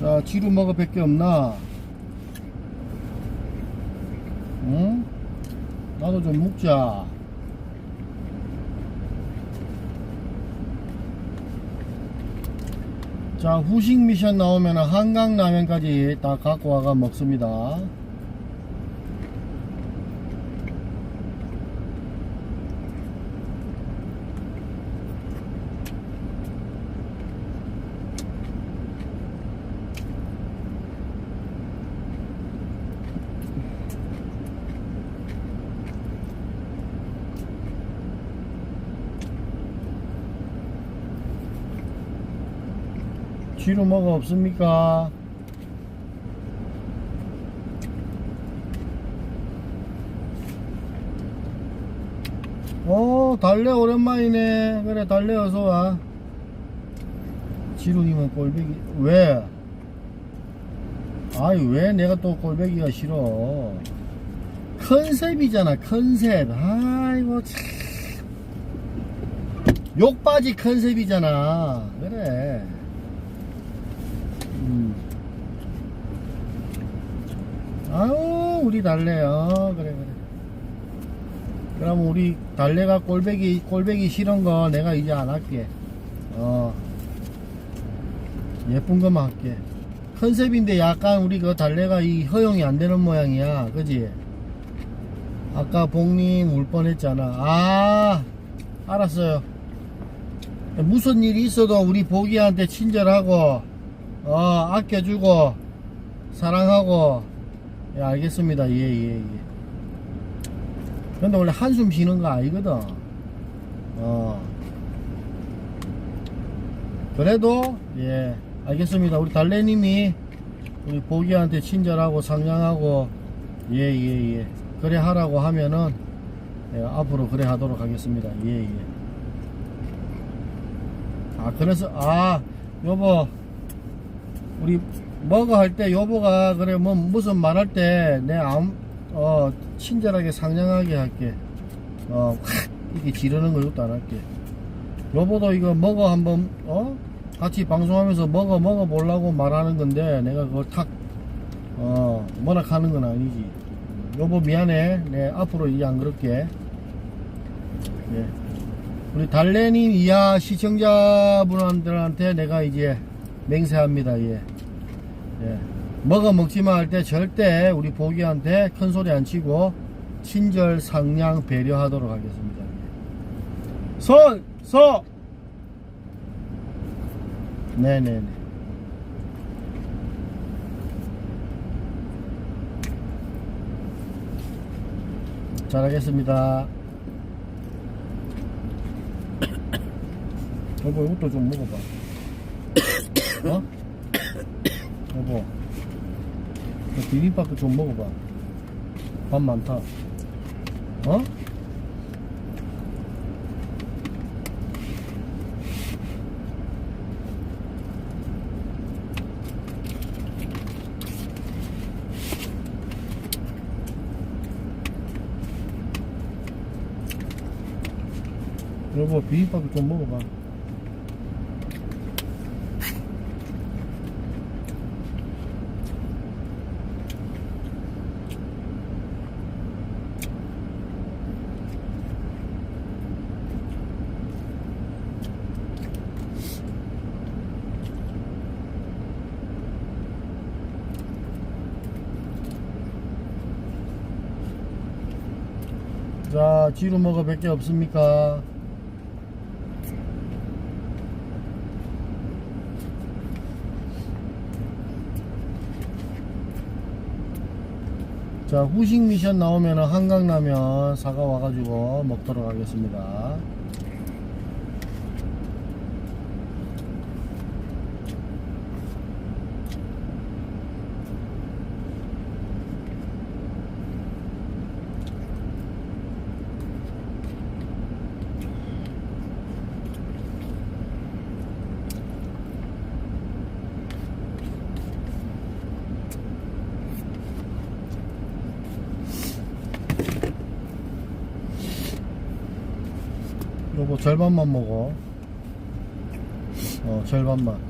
자, 지루 먹어 밖에 없나? 응? 나도 좀 먹자. 자, 후식 미션 나오면 한강 라면까지 다 갖고 와가 먹습니다. 쥐로 뭐가 없습니까? 어 달래 오랜만이네. 그래 달래 어서와. 지루님은 꼴배기 왜? 아이 왜 내가 또 꼴배기가 싫어? 컨셉이잖아 컨셉. 아이고 참. 욕바지 컨셉이잖아. 그래 아우 우리 달래요. 그래 그래. 그럼 우리 달래가 꼴배기 꼴배기 싫은 거 내가 이제 안 할게. 어. 예쁜 것만 할게. 컨셉인데 약간 우리 그 달래가 이 허용이 안 되는 모양이야. 그지? 아까 복님 울 뻔했잖아. 아 알았어요. 무슨 일이 있어도 우리 보기한테 친절하고 어, 아껴주고, 사랑하고, 예, 알겠습니다. 예, 예, 예. 근데 원래 한숨 쉬는 거 아니거든. 어. 그래도, 예, 알겠습니다. 우리 달래님이, 우리 보기한테 친절하고, 상냥하고, 예, 예, 예. 그래 하라고 하면은, 예, 앞으로 그래 하도록 하겠습니다. 예, 예. 아, 그래서, 아, 여보, 우리 먹어 할때 여보가 그래 뭐 무슨 말할 때내 아무 어 친절하게 상냥하게 할게. 어확 이렇게 지르는 거 이것도 안 할게. 여보도 이거 먹어 한번 어? 같이 방송하면서 먹어 먹어 보려고 말하는 건데 내가 그걸 탁어 뭐라 하는 건 아니지. 여보 미안해. 네 앞으로 이제 안 그럴게. 예. 우리 달래님 이하 시청자분들한테 내가 이제 맹세합니다. 예. 예. 먹어 먹지마 할 때 절대 우리 보기한테 큰 소리 안 치고 친절 상냥 배려하도록 하겠습니다. 예. 손! 서! 네네네. 잘하겠습니다. 여보 이것도 좀 먹어봐. 어? 여보 너 비빔밥도 좀 먹어봐. 밥 많다. 어? 여보 비빔밥도 좀 먹어봐 자, 지루 먹어 몇 개 없습니까? 자, 후식 미션 나오면 한강라면 사과 와가지고 먹도록 하겠습니다. 요거 절반만 먹어. 어, 절반만.